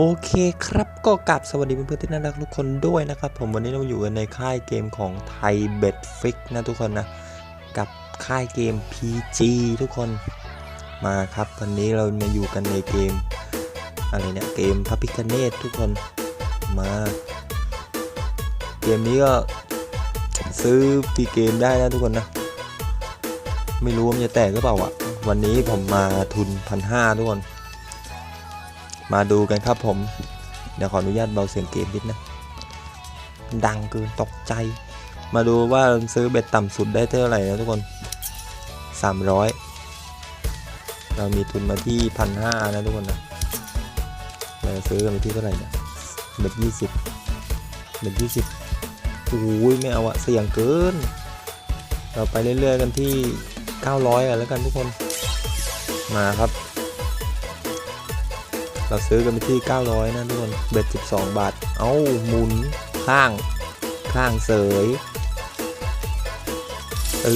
โอเคครับก็กลับสวัสดีเพื่อนๆที่น่ารักทุกคนด้วยนะครับ ผมวันนี้เราอยู่กันในค่ายเกมของไทยเบ็ดฟิกนะทุกคนนะ กับค่ายเกม PG ทุกคนมาครับ วันนี้เรามาอยู่กันในเกม อะไรเนี่ยเกมพระพิคเนตทุกคนมา เกมนี้ก็ซื้อปีเกมได้นะทุกคนนะ ไม่รู้ว่ามันจะแตกหรือเปล่าอะ วันนี้ผมมาทุนพันห้าทุกคน มาดูกันครับผม เดี๋ยวขออนุญาตเบาเสียงเกมนิดนะ ดังเกินตกใจ มาดูว่าซื้อเบ็ดต่ำสุดได้เท่าไหร่นะทุกคน 300 เรามีทุนมาที่พันห้านะทุกคนนะเราซื้อกันที่เท่าไหร่เนี่ยเบ็ดยี่สิบเบ็ดยี่สิบโอ้ยไม่เอาอะเสี่ยงเกิน เราไปเรื่อยๆกันที่ 900กันแล้วกันทุกคน มาครับ เราซื้อกันไปที่ 900 นะทุกคนเบ็ด 12 บาท เอ้าหมุนข้าง ข้างเสยเอ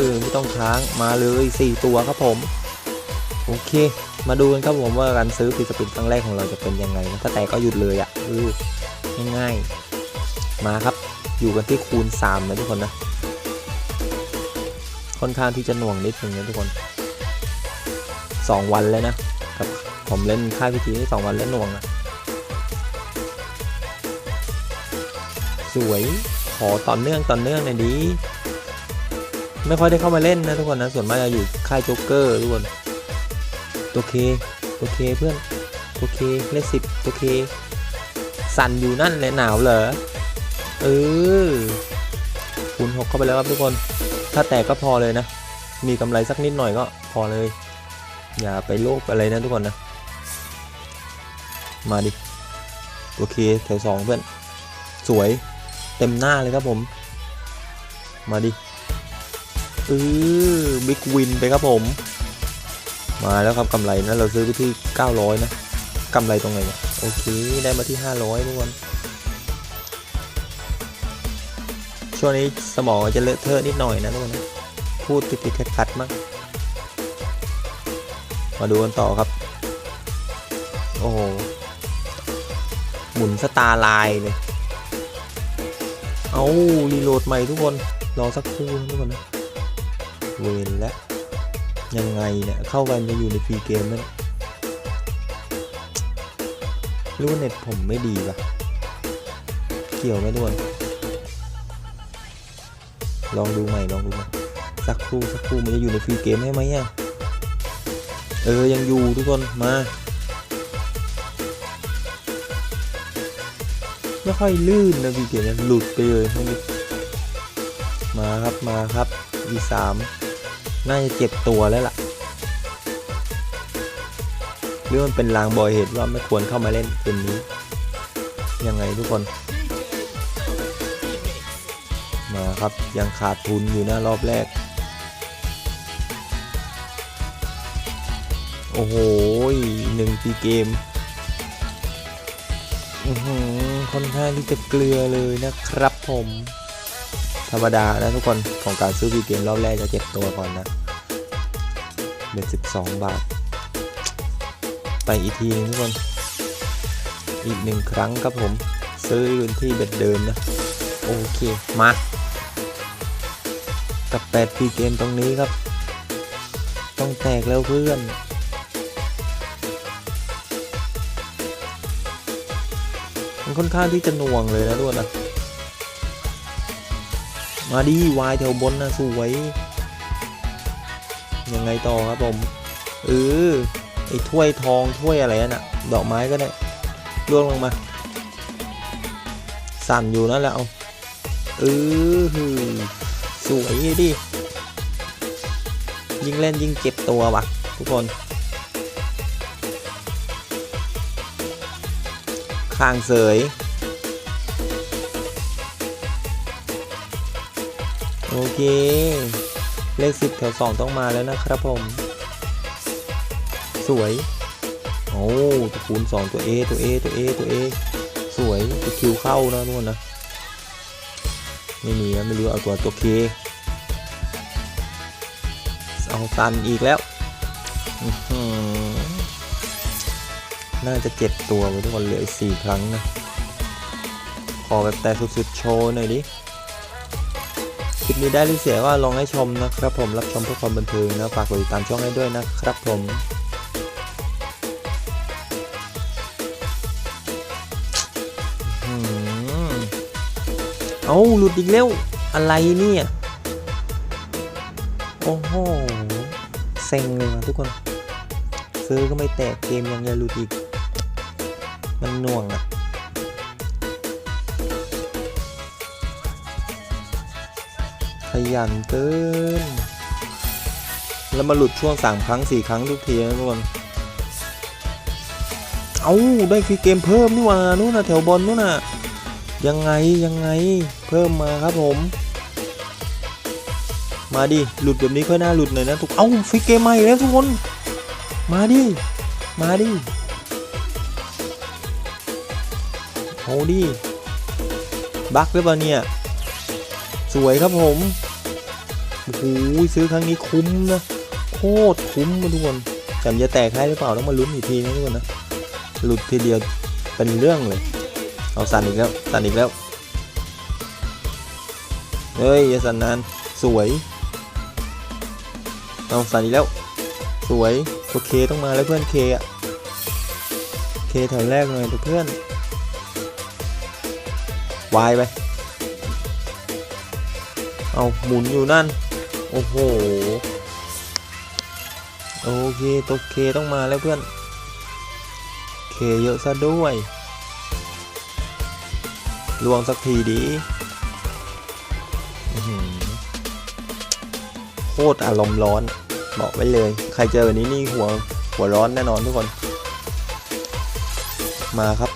อไม่ต้องค้างมาเลย 4 ตัวครับผม โอเค มาดูกันครับผมว่าการซื้อปีสปินครั้งแรกของเราจะเป็นยังไงนะถ้าแต่ก็หยุดเลยอะ่ะเออง่ายๆ มาครับ อยู่กันที่คูณ 3 นะทุกคนนะ ค่อนข้างที่จะหน่วงนิดนึงนะทุกคน 2 วันแล้วนะ ผมเล่นค่ายพิธีได้สองวันเล่นหน่วงอะสวยขอต่อเนื่องต่อเนื่องหน่อยดีไม่ค่อยได้เข้ามาเล่นนะทุกคนนะส่วนมากจะอยู่ค่ายโจ๊กเกอร์ทุกคนตัวเคตัวเคเพื่อนตัวเคเลขสิบตัวเคสั่นอยู่นั่นเลยหนาวเหรอเออคูณหกเข้าไปแล้วครับทุกคน ถ้าแตกก็พอเลยนะ มีกำไรสักนิดหน่อยก็พอเลย อย่าไปโลภอะไรนะทุกคนนะ มาดิ โอเคแถวสองเพื่อน สวยเต็มหน้าเลยครับผม มาดิเออบิ๊กวินไปครับผม มาแล้วครับกำไรนะเราซื้อไปที่ 900 นะกำไรตรงไหนเนี่ยโอเค ได้มาที่ 500ทุกคนช่วงนี้สมองจะเลอะเทอะนิดหน่อยนะทุกคนนพูดติดๆขัดๆมากมาดูกันต่อครับ โอ้โห หมุนสตาร์ไลน์เลย เอารีโหลดใหม่ทุกคน รอสักครู่ทุกคนนะ เวนแล้วยังไงเนี่ย เข้ากันจะอยู่ในฟรีเกมนั่นรู้ว่เน็ตผมไม่ดีปะเกี่ยวไหมทุกคน ลองดูใหม่ ลองดูใหม่สักครู่สักครู่มันจะอยู่ในฟรีเกมให้ไหมอะเออ ยังอยู่ทุกคน มา ค่อยลื่นนะพี่เกมเนี่ยหลุดไปเลยเมื่อกี้มาครับมาครับวีสามน่าจะเจ็บตัวแล้วล่ะหรือมันเป็นลางบอยเหตุว่าไม่ควรเข้ามาเล่นเกมนี้ยังไงทุกคน มาครับยังขาดทุนอยู่นะรอบแรก โอ้โหหนึ่งปีเกม อื้อหือ ค่อนข้างที่จะเกลือเลยนะครับผม ธรรมดานะทุกคนของการซื้อปีเกมรอบแรกจะเจ็บตัวก่อนนะเบ็ดสิบสองบาท ไปอีกทีนึงทุกคน อีกหนึ่งครั้งครับผม ซื้ออยู่ที่เบ็ดเดิมนะ โอเค มา กับแปดปีเกมตรงนี้ครับ ต้องแตกแล้วเพื่อน ค่อนข้างที่จะน่วงเลยนะทุกคนะมาดีวายแถวบนนะสวยยังไงต่อครับผมเออไอ้ถ้วยทองถ้วยอะไรนั่นน่ะ ดอกไม้ก็ได้ล่วงลงมา สั่นอยู่นั่นแหละเอาเออหือสวยดิยิ่งเล่นยิ่งเจ็บตัวว่ะ ทุกคน ข้างเสย โอเค เลขสิบแถวสองต้องมาแล้วนะครับผม สวย โอ้ตัวคูณสองตัว A ตัว A ตัว A ตัว A สวยตัวคิวเข้านะทุกคนนะ ไม่มีนะไม่รู้เอาตัวตัว K เอาซันอีกแล้ว อื น่าจะเจ็ดตัวไว้ทุกคนเหลืออีกสี่ครั้งนะ ขอแบบแต่สุดๆโชว์หน่อยดิคลิปนี้ได้หรือเสียก็ลองให้ชมนะครับผมรับชมเพื่อความบันเทิงนะฝากกดติดตามช่องให้ด้วยนะครับผมอืมเอาหลุดอีกแล้วอะไรเนี่ยโอ้โหเซ็งเลยว่ะทุกคน ซื้อก็ไม่แตกเกมยังจะหลุดอีก มันน่วงอะขยันเกินแล้วมาหลุดช่วงสามครั้งสี่ครั้งทุกทีนะทุกคนเอาได้ฟรีเกมเพิ่มนี่ว่านู่นนะแถวบอลนู่นน่ะยังไงยังไงเพิ่มมาครับผม มาดิหลุดแบบนี้ค่อยน่าหลุดหน่อยนะทุกเอ้าฟรีเกมใหม่แล้วทุกคน มาดิมาดิ ดิบักหรือเปล่าเนี่ย สวยครับผมโอ้โหซื้อครั้งนี้คุ้มนะ โคตรคุ้มทุกคนแต่จะแตกให้หรือเปล่าต้องมาลุ้นอีกทีนะทุกคนนะ หลุดทีเดียวเป็นเรื่องเลย เอาสั่นอีกแล้วสั่นอีกแล้วเฮ้ยอย่าสั่นนานสวยเอาสั่นอีกแล้ว สวยโอเคต้องมาแล้วเพื่อนเคอะเคแถวแรกหน่อยเพื่อน วายไป เอาหมุนอยู่นั่น โอ้โห โอเคตัวเคต้องมาแล้วเพื่อน เคเยอะซะด้วยลวงสักทีดีโคตรอารมณ์ร้อนบอกไว้เลย ใครเจอแบบนี้นี่หัวหัวร้อนแน่นอนทุกคน มาครับ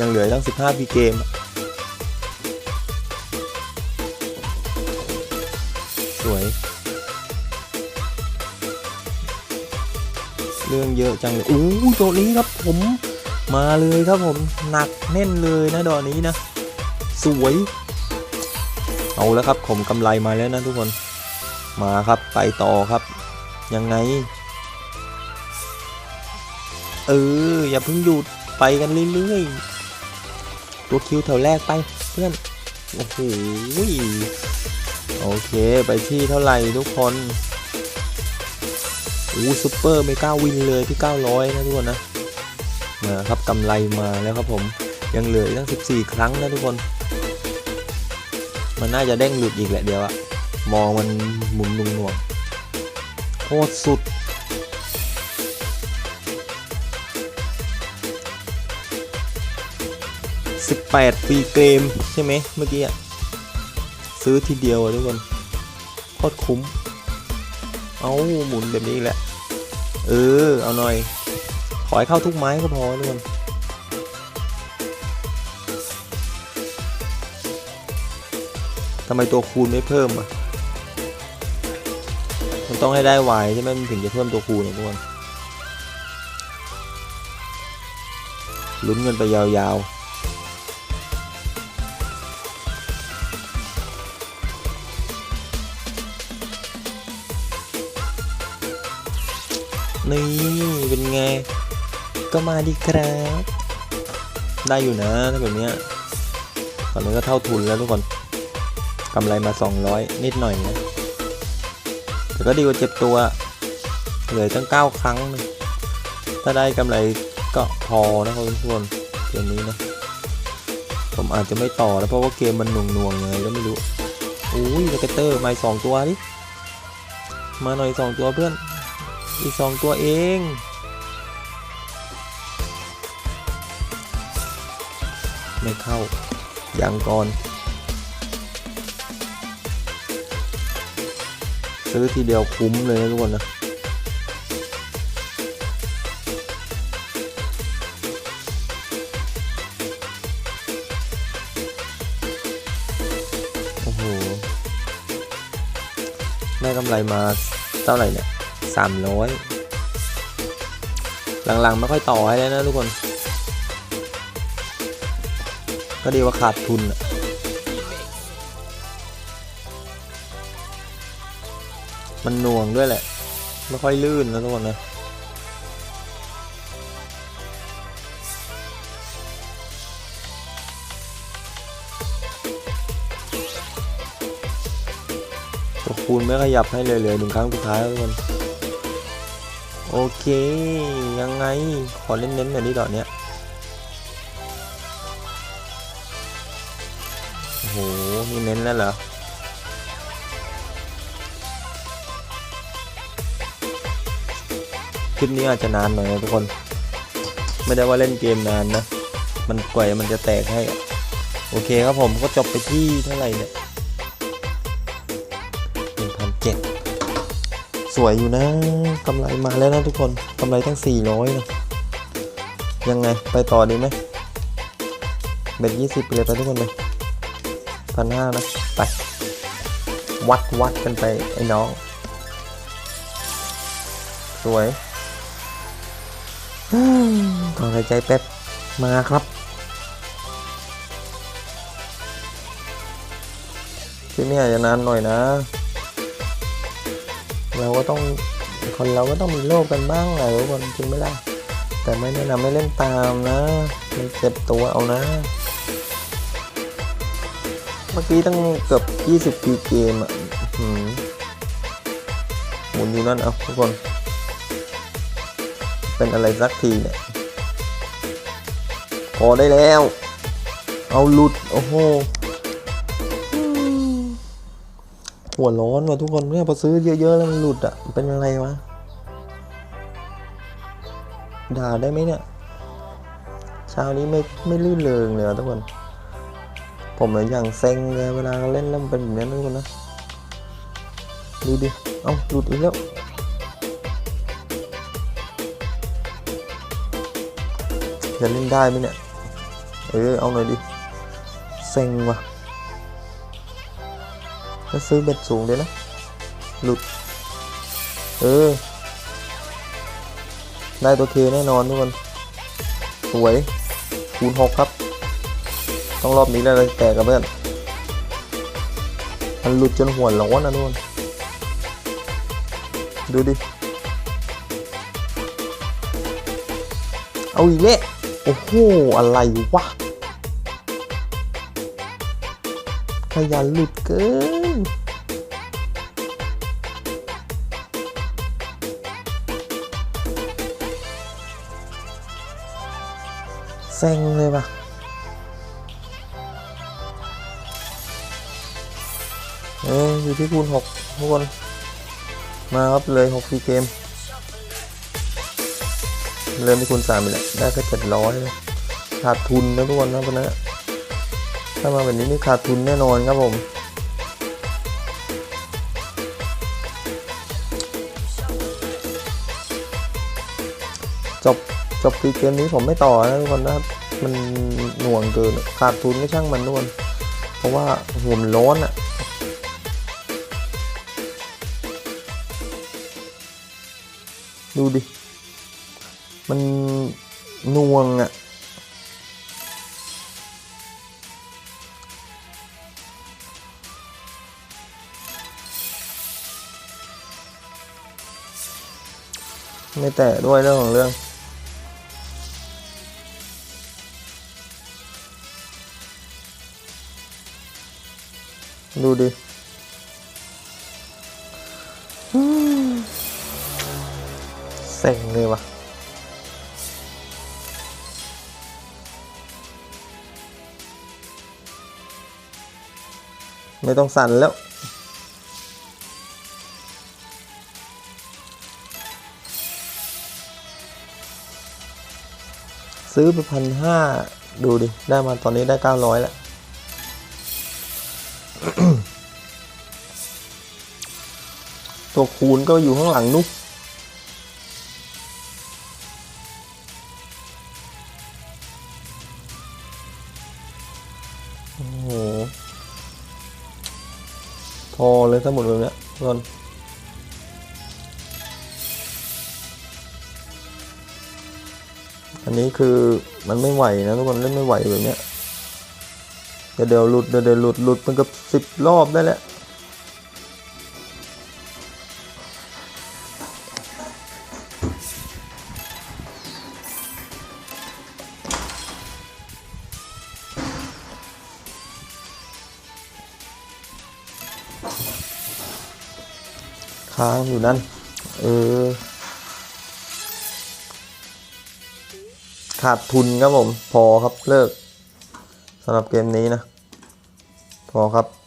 ยังเหลือตั้ง 15พีเกม วยเรื่องเยอะจังเลยอู้ยตัวนี้ครับผมมาเลยครับผมหนักแน่นเลยนะดอกนี้นะ สวย เอาแล้วครับผมกำไรมาแล้วนะทุกคนมาครับไปต่อครับ ยังไง เอออย่าเพิ่งหยุดไปกันเรื่อยๆตัวคิวแถวแรกไปเพื่อนโอ้โห เคไปที่เท่าไหร่ทุกคนโอ้ซูเปอร์ไม่กล้าวินเลยที่ 900 นะทุกคนนะนะครับกำไรมาแล้วครับผมยังเหลืออีกตั้ง 14 ครั้งนะทุกคน มันน่าจะเด้งหลุดอีกแหละเดียวอะมองมันหมุนนุ่งหน่วงโคตรสุด 18 ฟรีเกมใช่ไหมเมื่อกี้อะซื้อทีเดียวอะทุกคน คตรคุ้ม เอาหมุนแบบนี้แหละ เออ เอาหน่อย ขอให้เข้าทุกไม้ก็พอทุกคนทำไมตัวคูณไม่เพิ่มอะ มันต้องให้ได้วายใช่ไหมมันถึงจะเพิ่มตัวคูณนะทุกคนลุ้นเงินไปยาวๆ นี่เป็นไง ก็มาดีครับ ได้อยู่นะถ้าแบบเนี้ยตอนนี้ก็เท่าทุนแล้วทุกคนกำไรมา 200 นิดหน่อยนะแต่ก็ดีกว่าเจ็บตัวเหลือตั้ง 9 ครั้งนะถ้าได้กำไรก็พอนะครับทุกคนเกมนี้นะผมอาจจะไม่ต่อแล้วเพราะว่าเกมมันหน่วงๆยังไงก็ไม่รู้อุ้ยสเกเตอร์มาสองตัวดิมาหน่อยสองตัวเพื่อน อีกสองตัวเองไม่เข้าอยังก่อน ซื้อทีเดียวคุ้มเลยนะทุกคนนะโอ้โหได้กำไรมาเท่าไหร่เนี่ย สามร้อยหลังๆไม่ค่อยต่อให้แล้วนะทุกคน ก็ดีว่าขาดทุนมันน่วงด้วยแหละ ไม่ค่อยลื่นนะทุกคนนะ ตัวคูณไม่ขยับให้เลยเลยหนึ่งครั้งสุดท้ายทุกคน โอเค ยังไง ขอเล่น้นหน่อยนี่ดอกเนี้ยโอ้โหนี่เน้นแล้วเหรอคลิปนี้อาจจะนานหน่อยนะทุกคน ไม่ได้ว่าเล่นเกมนานนะ มันกว่ามันจะแตกให้ โอเคครับผมก็จบไปที่เท่าไหร่เนี่ยหนึ่งพันเจ็ด สวยอยู่นะกำไรมาแล้วนะทุกคนกำไรตั้งสี่ร้อยนะยังไงไปต่อดีไหมเบ็ดยี่สิบเลยไปทุกคนเลยพันห้านะไปวัดวัดกันไปไอ้น้อง สวยถอนหายใจแป๊บมาครับคลิปนี้อาจจะนานหน่อยนะ เราก็ต้องคนเราก็ต้องมีโลกกันบ้างแหละทุกคนจริงไหมล่ะแต่ไม่แนะนำไม่เล่นตามนะมันเจ็บตัวเอานะ เมื่อกี้ตั้งเกือบ 20ปีเกมอะหหมุนอยู่นั่นเอาทุกคน เป็นอะไรสักทีเนี่ยพอได้แล้ว เอาหลุด โอ้โห หัวร้อนว่ะทุกคนเนี่ยพอซื้อเยอะๆแล้วมันหลุดอะเป็นอะไรวะด่าได้ไหมเนี่ยเช้านี้ไม่ไม่ลื่นเริงเลยอทุกคน ผมเลยอย่างเซ็งเลยเวลาเล่นแล้วมันเป็นแบบนี้ทุกคนนะดูดิเอ้าหลุดอีกแล้วจะเล่นได้ไหมเนี่ย เออเอาหน่อยดิ เซ็งว่ะ แล้วซื้อเบ็ดสูงเลยนะ หลุด เออ ได้ตัวเคแน่นอนทุกคน สวย คูณหกครับ ต้องรอบนี้แล้วเราแตกกับเพื่อน มันหลุดจนหัวร้อนนะทุกคน ดูดิ เอาอีกแล้วโอ้โห อะไรวะ ขยันหลุดเกิน เซ็งเลยว่ะเอ้ยอยู่ที่คูณหกทุกคน มาครับเลยหกทีเกม เริ่มที่คูณสามไปแหละได้แค่เจ็ดร้อยขาดทุนนะทุกคนนะพวกนั้นถ้ามาแบบนี้นี่ขาดทุนแน่นอนครับผมจบ จบปีเกมนี้ผมไม่ต่อนะทุกคนนะครับ มันหน่วงเกินขาดทุนก็ช่างมันทุกคนเพราะว่าหัวมันร้อนอะดูดิ มันหน่วงอะไม่แตะด้วยเรื่องของเรื่อง ดูดิเซ็งเลยว่ะไม่ต้องสั่นแล้ว ซื้อไปพันห้าดูดิ ได้มาตอนนี้ได้เก้าร้อยแล้ว ตัวคูณก็อยู่ข้างหลังนุ๊กโอ้โห พอเลยทั้งหมดแบบเนี้ยทุกคนอันนี้คือมันไม่ไหวนะทุกคนเล่นไม่ไหวแบบเนี้ย เดี๋ยวหลุดเดี๋ยวหลุดหลุดมันกับสิบรอบได้แหละค้างอยู่นั่น เออ ขาดทุนครับผม พอครับเลิกสำหรับเกมนี้นะ พอครับ